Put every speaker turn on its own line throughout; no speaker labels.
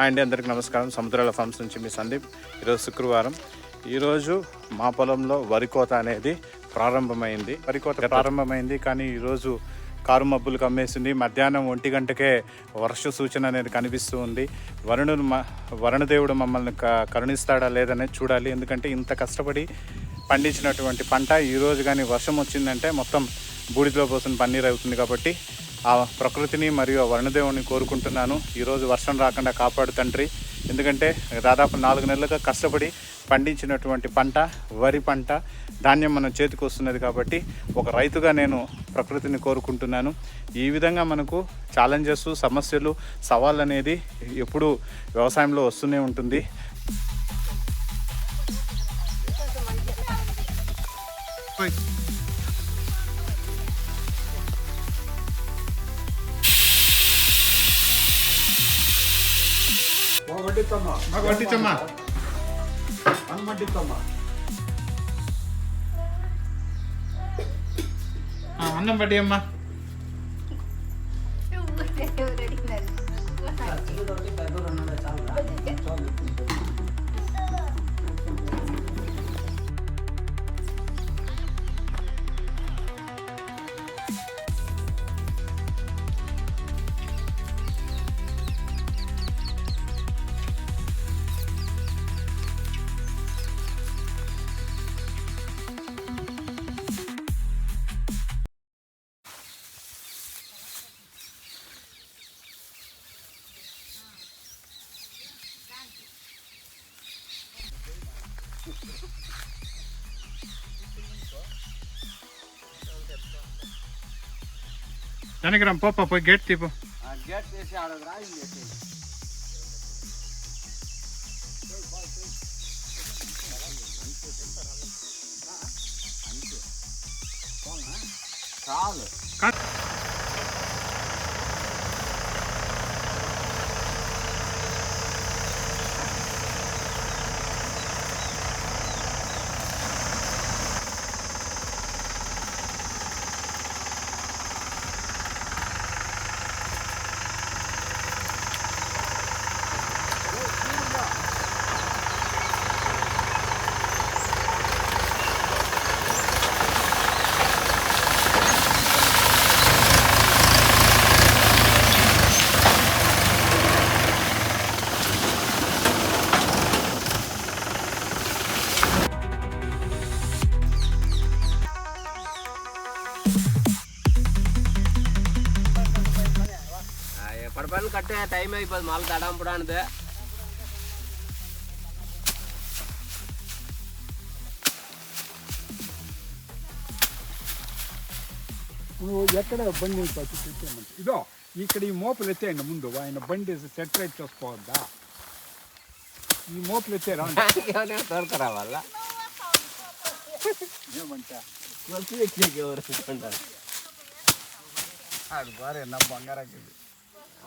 Hi అండి అందరికీ నమస్కారం. సముద్రాల ఫార్మ్స్ నుంచి మీ సందీప్. ఈరోజు శుక్రవారం. ఈరోజు మా పొలంలో వరి కోత అనేది ప్రారంభమైంది. వరి కోత ప్రారంభమైంది కానీ ఈరోజు కారు మబ్బులు కమ్మేసింది. మధ్యాహ్నం ఒంటి గంటకే వర్ష సూచన అనేది కనిపిస్తూ ఉంది. వరుణుడు మ వరుణదేవుడు మమ్మల్ని క- కరుణిస్తాడా లేదనేది చూడాలి. ఎందుకంటే ఇంత కష్టపడి పండించినటువంటి పంట ఈరోజు కానీ వర్షం వచ్చిందంటే మొత్తం బూడిదలో పోసిన పన్నీర్ అవుతుంది కాబట్టి ఆ ప్రకృతిని మరియు ఆ వరుణదేవుని కోరుకుంటున్నాను. ఈరోజు వర్షం రాకుండా కాపాడు తండ్రి. ఎందుకంటే దాదాపు నాలుగు నెలలుగా కష్టపడి పండించినటువంటి పంట వరి పంట ధాన్యం మనం చేతికి వస్తున్నది కాబట్టి ఒక రైతుగా నేను ప్రకృతిని కోరుకుంటున్నాను. ఈ విధంగా మనకు ఛాలెంజెస్ సమస్యలు సవాళ్ళు అనేది ఎప్పుడూ వ్యవసాయంలో వస్తూనే ఉంటుంది.
వడ్డిత్తమ్మా
మాకు వడ్డించమ్మా
అన్నం వడ్డిత్తమ్మా
అన్నం పట్టి అమ్మా దానికి రా పోపా పోయి గేట్ తీపు
గేట్ చేసి ఆడ రాయి చేసి చాలు
టైం అయిపోతుంది మళ్ళీ దడంపడానికి
నువ్వు ఎక్కడ బండి పచ్చి పెట్టామంట ఇదో ఇక్కడ ఈ మోపులు ఎత్తేయండి ముందు ఆయన బండి సెటరేట్ చేసుకోవద్దా ఈ మోపులు ఎత్తారా
దొరకరా వాళ్ళ
ఏమంటా
కొలుసు ఎక్కేకి ఎవరు అనుకుంటారు
అది బారే నా బంగారాకి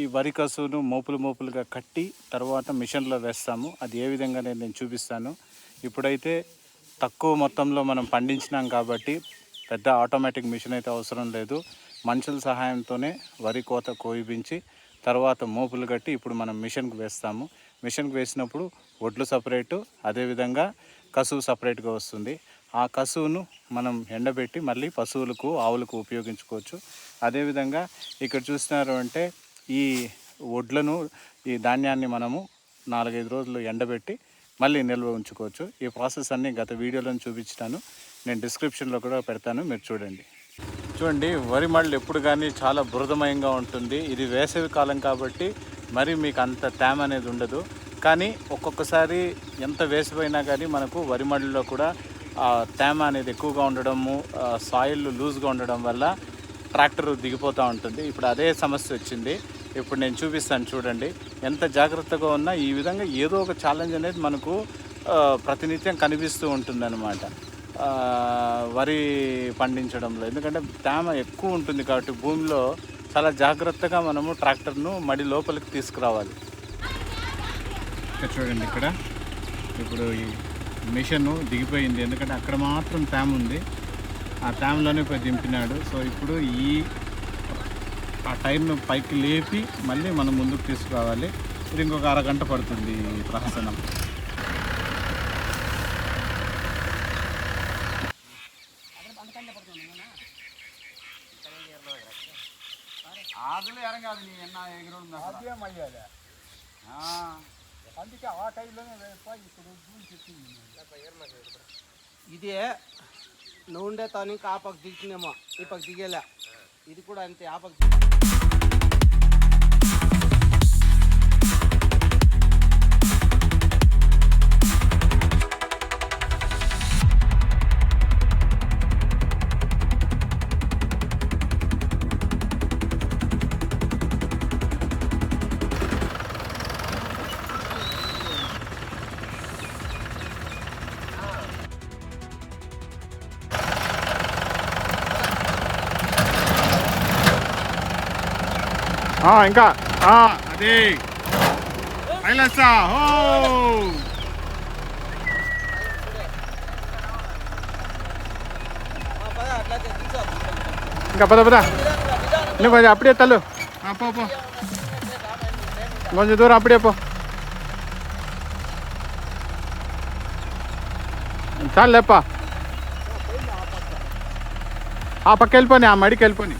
ఈ వరి కసును మోపులు మోపులుగా కట్టి తర్వాత మిషన్లో వేస్తాము. అది ఏ విధంగా నేను నేను చూపిస్తాను. ఇప్పుడైతే తక్కువ మొత్తంలో మనం పండించినాం కాబట్టి పెద్ద ఆటోమేటిక్ మిషన్ అయితే అవసరం లేదు. మనుషుల సహాయంతోనే వరి కోత కోయిపించి తర్వాత మోపులు కట్టి ఇప్పుడు మనం మిషన్కి వేస్తాము. మిషన్కి వేసినప్పుడు ఒడ్లు సపరేటు అదేవిధంగా కసువు సపరేట్గా వస్తుంది. ఆ కసువును మనం ఎండబెట్టి మళ్ళీ పశువులకు ఆవులకు ఉపయోగించుకోవచ్చు. అదేవిధంగా ఇక్కడ చూస్తున్నారు అంటే ఈ వడ్లను ఈ ధాన్యాన్ని మనము నాలుగైదు రోజులు ఎండబెట్టి మళ్ళీ నిల్వ ఉంచుకోవచ్చు. ఈ ప్రాసెస్ అన్ని గత వీడియోలో చూపించాను నేను డిస్క్రిప్షన్లో కూడా పెడతాను మీరు చూడండి. చూడండి వరి మళ్ళు ఎప్పుడు కానీ చాలా బురదమయంగా ఉంటుంది. ఇది వేసవి కాలం కాబట్టి మరి మీకు అంత తేమ అనేది ఉండదు. కానీ ఒక్కొక్కసారి ఎంత వేసిపోయినా కానీ మనకు వరి మళ్ళలో కూడా తేమ అనేది ఎక్కువగా ఉండడము సాయిల్ లూజ్గా ఉండడం వల్ల ట్రాక్టర్ దిగిపోతూ ఉంటుంది. ఇప్పుడు అదే సమస్య వచ్చింది. ఇప్పుడు నేను చూపిస్తాను చూడండి. ఎంత జాగ్రత్తగా ఉన్నా ఈ విధంగా ఏదో ఒక ఛాలెంజ్ అనేది మనకు ప్రతినిత్యం కనిపిస్తూ ఉంటుందన్నమాట. వరి పండించడంలో. ఎందుకంటే తేమ ఎక్కువ ఉంటుంది కాబట్టి భూమిలో చాలా జాగ్రత్తగా మనము ట్రాక్టర్ను మడి లోపలికి తీసుకురావాలి. చూడండి ఇక్కడ. ఇప్పుడు ఈ మిషన్ దిగిపోయింది. ఎందుకంటే అక్కడ మాత్రం తేమ ఉంది. ఆ పోయి దింపినాడు. సో ఇప్పుడు ఈ ఆ టైర్ను పైకి లేపి మళ్ళీ మనం ముందుకు తీసుకురావాలి. ఇది ఇంకొక అరగంట పడుతుంది ఈ ప్రహసనం.
ఆదులు నీ ఎన్న ఎగురుంది
అందుకే ఆ టైంలోనే ఇప్పుడు
ఇది నువ్వు ఉండే తాను ఇంకా ఆ పక్క దిగుతుందేమో ఈ పక్క దిగేలా. ఇది కూడా అంతే ఆ పక్క
ఇంకా అదే. ఐలసా హో. ఇంకా పద పద. నువ్వు కొంచెం అప్పుడే తల్లు. పో పో. కొంచెం దూరం అప్పుడే పో. చాలు లేప్ప ఆ పక్క వెళ్ళిపోని ఆ మడికి వెళ్ళిపోని.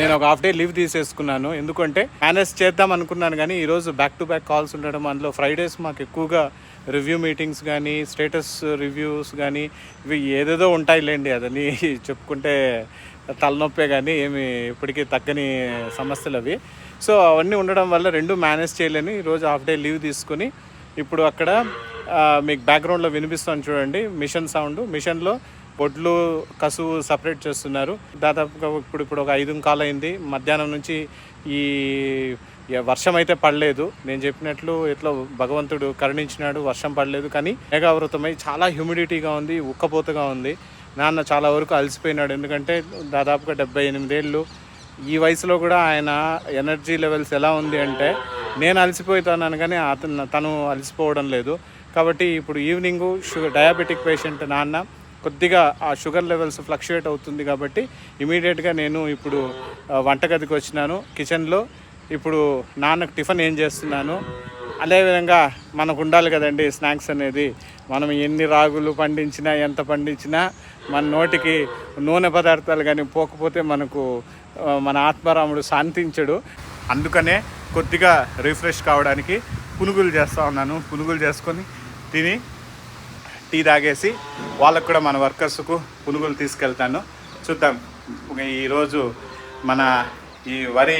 నేను ఒక హాఫ్ డే లీవ్ తీసేసుకున్నాను. ఎందుకంటే మేనేజ్ చేద్దాం అనుకున్నాను కానీ ఈరోజు బ్యాక్ టు బ్యాక్ కాల్స్ ఉండడం అందులో ఫ్రైడేస్ మాకు ఎక్కువగా రివ్యూ మీటింగ్స్ కానీ స్టేటస్ రివ్యూస్ కానీ ఇవి ఏదేదో ఉంటాయిలేండి అదని చెప్పుకుంటే తలనొప్పే కానీ ఏమి ఇప్పటికీ తగ్గని సమస్యలు అవి సో అవన్నీ ఉండడం వల్ల రెండు మేనేజ్ చేయలేని ఈరోజు హాఫ్ డే లీవ్ తీసుకుని ఇప్పుడు అక్కడ మీకు బ్యాక్గ్రౌండ్లో వినిపిస్తాను చూడండి మిషన్ సౌండ్ మిషన్లో బొడ్లు కసువు సపరేట్ చేస్తున్నారు. దాదాపుగా ఇప్పుడు ఇప్పుడు ఒక ఐదు కాలం అయింది. మధ్యాహ్నం నుంచి ఈ ఈ వర్షం అయితే పడలేదు. నేను చెప్పినట్లు ఎట్లా భగవంతుడు కరుణించినాడు వర్షం పడలేదు. కానీ మేఘావృతమై చాలా హ్యూమిడిటీగా ఉంది ఉక్కపోతగా ఉంది. నాన్న చాలా వరకు అలసిపోయినాడు. ఎందుకంటే దాదాపుగా డెబ్బై ఎనిమిదేళ్ళు ఈ వయసులో కూడా ఆయన ఎనర్జీ లెవెల్స్ ఎలా ఉంది అంటే నేను అలసిపోతాను కానీ అతను తను అలసిపోవడం లేదు. కాబట్టి ఇప్పుడు ఈవినింగ్ షుగర్ డయాబెటిక్ పేషెంట్ నాన్న కొద్దిగా ఆ షుగర్ లెవెల్స్ ఫ్లక్చుయేట్ అవుతుంది కాబట్టి ఇమీడియట్గా నేను ఇప్పుడు వంటగదికి వచ్చినాను. కిచెన్లో ఇప్పుడు నాన్నకు టిఫిన్ ఏం చేస్తున్నాను? అదేవిధంగా మనకు ఉండాలి కదండి స్నాక్స్ అనేది. మనం ఎన్ని రాగులు పండించినా ఎంత పండించినా మన నోటికి నూనె పదార్థాలు కానీ పోకపోతే మనకు మన ఆత్మారాముడు శాంతించడు. అందుకనే కొద్దిగా రిఫ్రెష్ కావడానికి పునుగులు చేస్తూ ఉన్నాను. పునుగులు చేసుకొని తిని టీ తాగేసి వాళ్ళకు కూడా మన వర్కర్స్కు పునుగులు తీసుకెళ్తాను. చూద్దాం. ఈరోజు మన ఈ వరి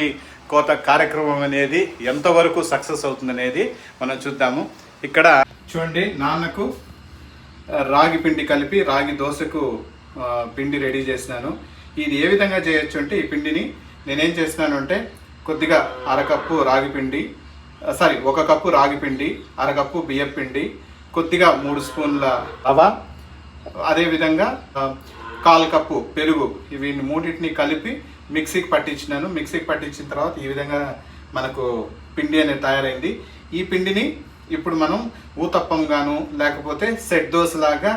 కోత కార్యక్రమం అనేది ఎంతవరకు సక్సెస్ అవుతుంది అనేది మనం చూద్దాము. ఇక్కడ చూడండి నాన్నకు రాగి పిండి కలిపి రాగి దోశకు పిండి రెడీ చేసినాను. ఇది ఏ విధంగా చేయొచ్చు అంటే ఈ పిండిని నేనేం చేస్తున్నాను అంటే కొద్దిగా అరకప్పు రాగి పిండి సారీ ఒక కప్పు రాగి పిండి అరకప్పు బియ్యం పిండి కొద్దిగా మూడు స్పూన్ల రవ అదేవిధంగా కాల్ కప్పు పెరుగు ఇవి మూడింటిని కలిపి మిక్సీకి పట్టించినాను. మిక్సీకి పట్టించిన తర్వాత ఈ విధంగా మనకు పిండి అనేది తయారైంది. ఈ పిండిని ఇప్పుడు మనం ఊతప్పం గాను లేకపోతే సెట్ దోశ లాగా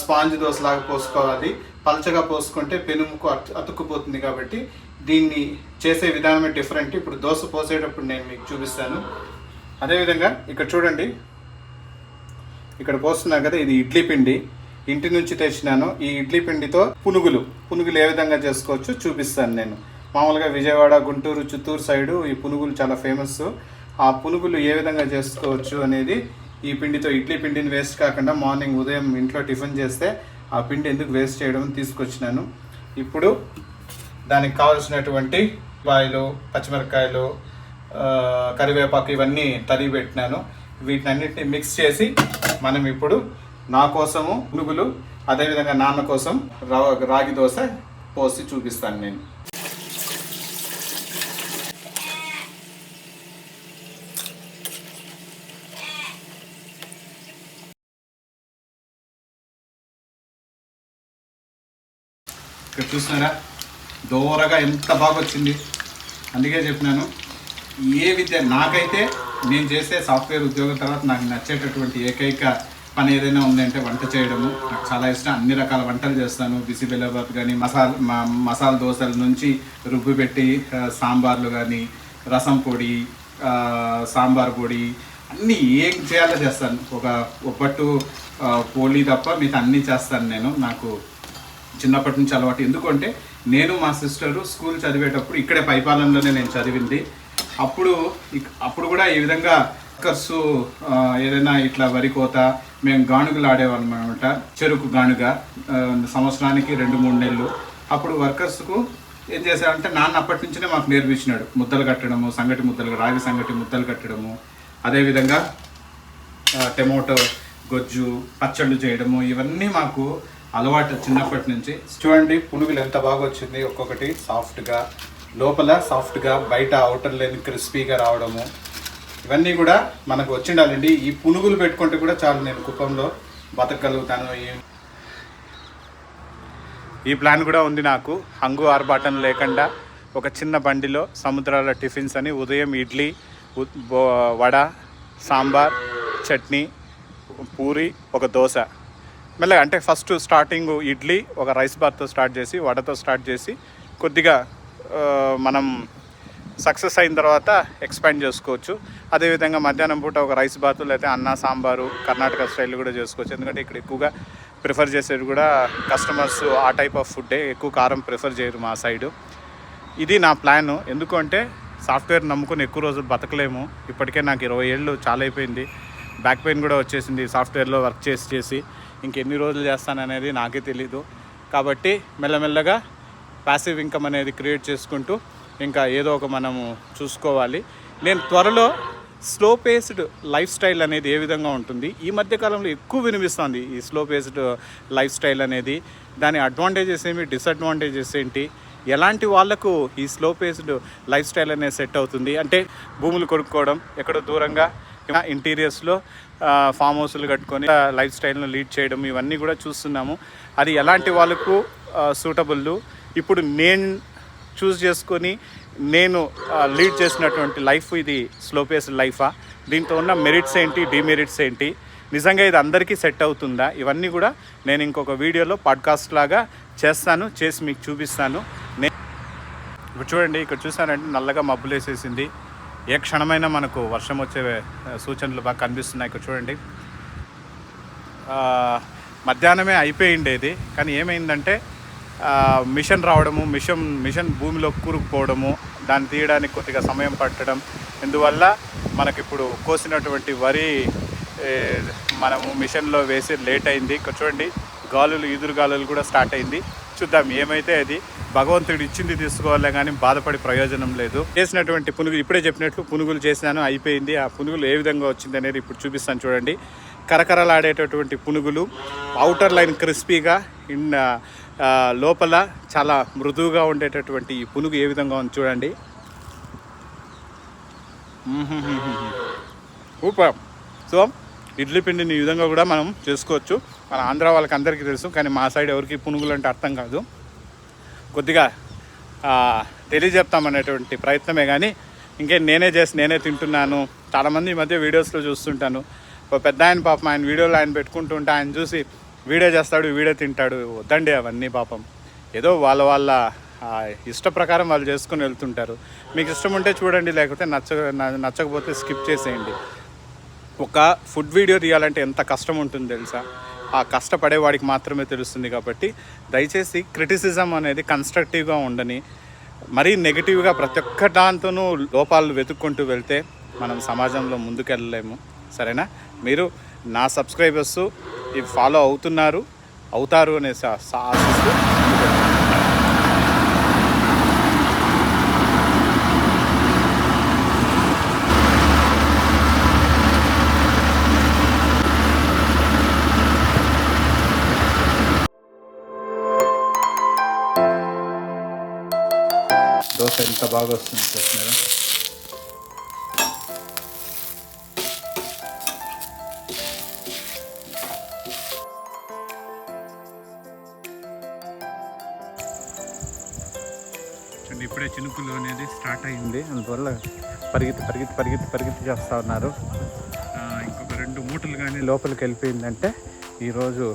స్పాంజ్ దోశ లాగా పోసుకోవాలి. పలచగా పోసుకుంటే పెనుముకు అతుక్కుపోతుంది కాబట్టి దీన్ని చేసే విధానమే డిఫరెంట్ ఇప్పుడు దోశ పోసేటప్పుడు నేను మీకు చూపిస్తాను. అదేవిధంగా ఇక్కడ చూడండి. ఇక్కడ పోస్తున్నాను కదా ఇది ఇడ్లీ పిండి. ఇంటి నుంచి తెచ్చినాను. ఈ ఇడ్లీ పిండితో పునుగులు పునుగులు ఏ విధంగా చేసుకోవచ్చు చూపిస్తాను నేను. మామూలుగా విజయవాడ గుంటూరు చిత్తూరు సైడు ఈ పునుగులు చాలా ఫేమస్ ఆ పునుగులు ఏ విధంగా చేసుకోవచ్చు అనేది ఈ పిండితో ఇడ్లీ పిండిని వేస్ట్ కాకుండా మార్నింగ్ ఉదయం ఇంట్లో టిఫిన్ చేస్తే ఆ పిండి ఎందుకు వేస్ట్ చేయడం తీసుకొచ్చినాను. ఇప్పుడు దానికి కావాల్సినటువంటి వాయిలు పచ్చిమిరపకాయలు కరివేపాకు ఇవన్నీ తరిగి పెట్టినాను. అన్నింటిని మిక్స్ చేసి మనం ఇప్పుడు నా కోసము పునుగులు అదేవిధంగా నాన్న కోసం రా- రాగి దోశ పోసి చూపిస్తాను నేను. ఇక్కడ చూస్తున్నారా? దూరగా ఎంత బాగా వచ్చింది. అందుకే చెప్పినాను ఏ విద్య నాకైతే నేను చేసే సాఫ్ట్వేర్ ఉద్యోగం తర్వాత నాకు నచ్చేటటువంటి ఏకైక పని ఏదైనా ఉందంటే వంట చేయడము. నాకు చాలా ఇష్టం. అన్ని రకాల వంటలు చేస్తాను. బిసిబెల్లబాత్ కానీ మసాలా మ- మసాలా దోశల నుంచి రుబ్బు పెట్టి సాంబార్లు కానీ రసం పొడి సాంబార్ పొడి అన్నీ ఏం చేయాలో చేస్తాను. ఒక ఒబ్బట్టు పోలి పోలీ తప్ప మీకు అన్నీ చేస్తాను నేను. నాకు చిన్నప్పటి నుంచి అలవాటు. ఎందుకంటే నేను మా సిస్టరు స్కూల్ చదివేటప్పుడు ఇక్కడే పైపాలెంలోనే నేను చదివింది. అప్పుడు ఇక్- అప్పుడు కూడా ఈ విధంగా వర్కర్స్ ఏదైనా ఇట్లా వరి కోత మేము గానుగలు ఆడేవాళ్ళం అనమాట చెరుకు గానుగ సంవత్సరానికి రెండు మూడు నెలలు. అప్పుడు వర్కర్స్కు ఏం చేశారంటే నాన్న అప్పటి నుంచినే మాకు నేర్పించినాడు. ముద్దలు కట్టడము సంగటి ముద్దలు రాగి సంగటి ముద్దలు కట్టడము. అదేవిధంగా టమోటో గొజ్జు పచ్చళ్ళు చేయడము. ఇవన్నీ మాకు అలవాటు చిన్నప్పటి నుంచి. చూడండి పునుగులు ఎంత బాగా వచ్చింది. ఒక్కొక్కటి సాఫ్ట్గా లోపల సాఫ్ట్గా బయట అవుటర్ లేని క్రిస్పీగా రావడము. ఇవన్నీ కూడా మనకు వచ్చిండాలండి. ఈ పునుగులు పెట్టుకుంటే కూడా చాలు నేను కుప్పంలో బతకగలుగుతాను. ఈ ఈ ప్లాన్ కూడా ఉంది నాకు. హంగు ఆర్భాటం లేకుండా ఒక చిన్న బండిలో సముద్రాల టిఫిన్స్ అని ఉదయం ఇడ్లీ వడ సాంబార్ చట్నీ పూరి ఒక దోశ. మెల్లగా అంటే ఫస్ట్ స్టార్టింగ్ ఇడ్లీ ఒక రైస్ బాత్తో స్టార్ట్ చేసి వడతో స్టార్ట్ చేసి కొద్దిగా మనం సక్సెస్ అయిన తర్వాత ఎక్స్పాండ్ చేసుకోవచ్చు. అదేవిధంగా మధ్యాహ్నం పూట ఒక రైస్ బాత్ లేకపోతే అన్న సాంబారు కర్ణాటక స్టైల్ కూడా చేసుకోవచ్చు. ఎందుకంటే ఇక్కడ ఎక్కువగా ప్రిఫర్ చేసేది కూడా కస్టమర్స్ ఆ టైప్ ఆఫ్ ఫుడ్డే ఎక్కువ కారం ప్రిఫర్ చేయరు మా సైడు. ఇది నా ప్లాన్. ఎందుకంటే సాఫ్ట్వేర్ నమ్ముకుని ఎక్కువ రోజులు బతకలేము. ఇప్పటికే నాకు ఇరవై ఏళ్ళు చాలా అయిపోయింది బ్యాక్ పెయిన్ కూడా వచ్చేసింది సాఫ్ట్వేర్లో వర్క్ చేసి చేసి. ఇంకెన్ని రోజులు చేస్తాననేది నాకే తెలీదు. కాబట్టి మెల్లమెల్లగా ప్యాసివ్ ఇన్కమ్ అనేది క్రియేట్ చేసుకుంటూ ఇంకా ఏదో ఒక మనము చూసుకోవాలి. నేను త్వరలో స్లో పేస్డ్ లైఫ్ స్టైల్ అనేది ఏ విధంగా ఉంటుంది? ఈ మధ్యకాలంలో ఎక్కువ వినిపిస్తుంది ఈ స్లో పేస్డ్ లైఫ్ స్టైల్ అనేది. దాని అడ్వాంటేజెస్ ఏమి డిసడ్వాంటేజెస్ ఏంటి? ఎలాంటి వాళ్ళకు ఈ స్లో పేస్డ్ లైఫ్ స్టైల్ అనేది సెట్ అవుతుంది? అంటే భూములు కొనుక్కోవడం ఎక్కడో దూరంగా ఇంటీరియర్స్లో ఫామ్ హౌస్లు కట్టుకొని లైఫ్ స్టైల్ను లీడ్ చేయడం ఇవన్నీ కూడా చూస్తున్నాము. అది ఎలాంటి వాళ్ళకు సూటబుల్ ఇప్పుడు నేను చూస్ చేసుకొని నేను లీడ్ చేసినటువంటి లైఫ్ ఇది స్లో పేస్ లైఫా? దీంతో ఉన్న మెరిట్స్ ఏంటి డిమెరిట్స్ ఏంటి? నిజంగా ఇది అందరికీ సెట్ అవుతుందా? ఇవన్నీ కూడా నేను ఇంకొక వీడియోలో పాడ్కాస్ట్ లాగా చేస్తాను చేసి మీకు చూపిస్తాను. నే ఇప్పుడు చూడండి ఇక్కడ చూసానంటే నల్లగా మబ్బులు వేసేసింది ఏ క్షణమైనా మనకు వర్షం వచ్చే సూచనలు బాగా కనిపిస్తున్నాయి. ఇక్కడ చూడండి. ఆ, మధ్యాహ్నమే అయిపోయిండేది కానీ ఏమైందంటే మిషన్ రావడము మిషన్ మిషన్ భూమిలో కూరుకుపోవడము దాన్ని తీయడానికి కొద్దిగా సమయం పట్టడం. ఇందువల్ల మనకిప్పుడు కోసినటువంటి వరి మనము మిషన్లో వేసి లేట్ అయింది. చూడండి గాలులు ఈదురు గాలులు కూడా స్టార్ట్ అయింది. చూద్దాం ఏమైతే అది భగవంతుడు ఇచ్చింది తీసుకోవాలే కానీ బాధపడి ప్రయోజనం లేదు. చేసినటువంటి పునుగులు ఇప్పుడే చెప్పినట్లు పునుగులు చేసినాను అయిపోయింది. ఆ పునుగులు ఏ విధంగా వచ్చింది అనేది ఇప్పుడు చూపిస్తాను చూడండి. కరకరలాడేటటువంటి పునుగులు అవుటర్ లైన్ క్రిస్పీగా ఇన్ లోపల చాలా మృదువుగా ఉండేటటువంటి ఈ పునుగు ఏ విధంగా ఉంది చూడండి. సూపర్ సో ఇడ్లీ పిండిని ఈ విధంగా కూడా మనం చేసుకోవచ్చు. మన ఆంధ్ర వాళ్ళకి అందరికీ తెలుసు కానీ మా సైడ్ ఎవరికి పునుగులు అంటే అర్థం కాదు. కొద్దిగా తెలియజెప్తామనేటువంటి ప్రయత్నమే కానీ ఇంకేం నేనే చేసి నేనే తింటున్నాను. చాలామంది ఈ మధ్య వీడియోస్లో చూస్తుంటాను. ఒక పెద్ద ఆయన పాపం ఆయన వీడియోలు ఆయన పెట్టుకుంటుంటే ఆయన చూసి వీడియో చేస్తాడు వీడియో తింటాడు వద్దండి అవన్నీ పాపం. ఏదో వాళ్ళ వాళ్ళ ఇష్ట ప్రకారం వాళ్ళు చేసుకుని వెళ్తుంటారు. మీకు ఇష్టం ఉంటే చూడండి లేకపోతే నచ్చ నచ్చకపోతే స్కిప్ చేసేయండి. ఒక ఫుడ్ వీడియో తీయాలంటే ఎంత కష్టం ఉంటుంది తెలుసా? ఆ కష్టపడే వాడికి మాత్రమే తెలుస్తుంది కాబట్టి దయచేసి క్రిటిసిజం అనేది కన్స్ట్రక్టివ్గా ఉండని మరీ నెగిటివ్గా ప్రతి ఒక్క దాంతోనూ లోపాలు వెతుక్కుంటూ వెళ్తే మనం సమాజంలో ముందుకెళ్ళలేము. సరేనా? మీరు నా సబ్స్క్రైబర్స్ ఇవి ఫాలో అవుతున్నారు అవుతారు అనే సా- ఆశిస్తూ ఎంత బాగా వస్తుంది చూస్తున్నారా చూడండి ఇప్పుడే చినుకులు అనేది స్టార్ట్ అయింది. అందువల్ల పరిగెత్తి పరిగెత్తి పరిగెత్తి పరిగెత్తి చేస్తూ ఉన్నారు. ఇంకొక రెండు మూటలు కానీ లోపలికి వెళ్ళిపోయిందంటే ఈరోజు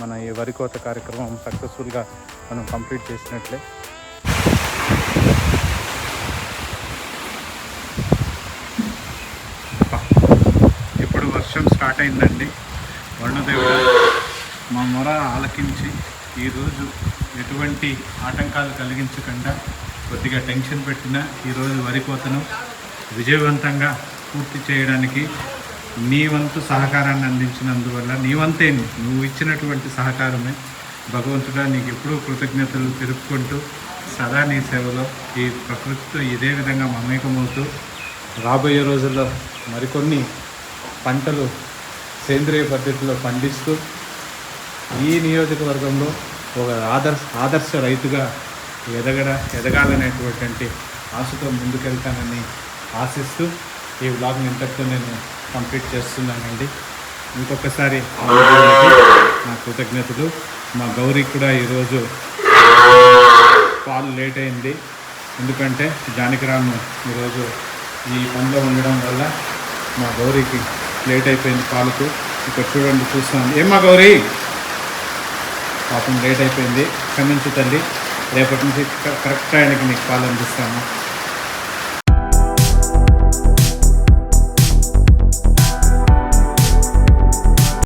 మన ఈ వరి కోత కార్యక్రమం సక్సెస్ఫుల్గా మనం కంప్లీట్ చేసినట్లే అబ్బా, ఇప్పుడు వర్షం స్టార్ట్ అయిందండి వరుణదేవుడు మా మొర ఆలకించి ఈరోజు ఎటువంటి ఆటంకాలు కలిగించకుండా కొద్దిగా టెన్షన్ పెట్టిన ఈరోజు వరి కోతను విజయవంతంగా పూర్తి చేయడానికి నీ వంతు సహకారాన్ని అందించినందువల్ల నీ వంతే నువ్వు ఇచ్చినటువంటి సహకారమే. భగవంతుడా నీకు ఎప్పుడూ కృతజ్ఞతలు తెలుపుకుంటూ సదా నీ సేవలో ఈ ప్రకృతితో ఇదే విధంగా మమేకమవుతూ రాబోయే రోజుల్లో మరికొన్ని పంటలు సేంద్రియ పద్ధతిలో పండిస్తూ ఈ నియోజకవర్గంలో ఒక ఆదర్శ ఆదర్శ రైతుగా ఎదగడ ఎదగాలనేటువంటి ఆశతో ముందుకెళ్తానని ఆశిస్తూ ఈ బ్లాగ్ని ఇంతటితో నేను కంప్లీట్ చేస్తున్నానండి. ఇంకొకసారి నా కృతజ్ఞతలు. మా గౌరీ కూడా ఈరోజు పాలు లేట్ అయింది. ఎందుకంటే జానకిరాము ఈరోజు ఈ పనిలో ఉండడం వల్ల మా గౌరీకి లేట్ అయిపోయింది పాలకు. ఇక్కడ చూడండి చూస్తాను. ఏమ్మా గౌరీ? పాపం లేట్ అయిపోయింది. క్షమించు తల్లి. రేపటి నుంచి కరెక్ట్ టైంకి నీకు పాలు అందిస్తాను.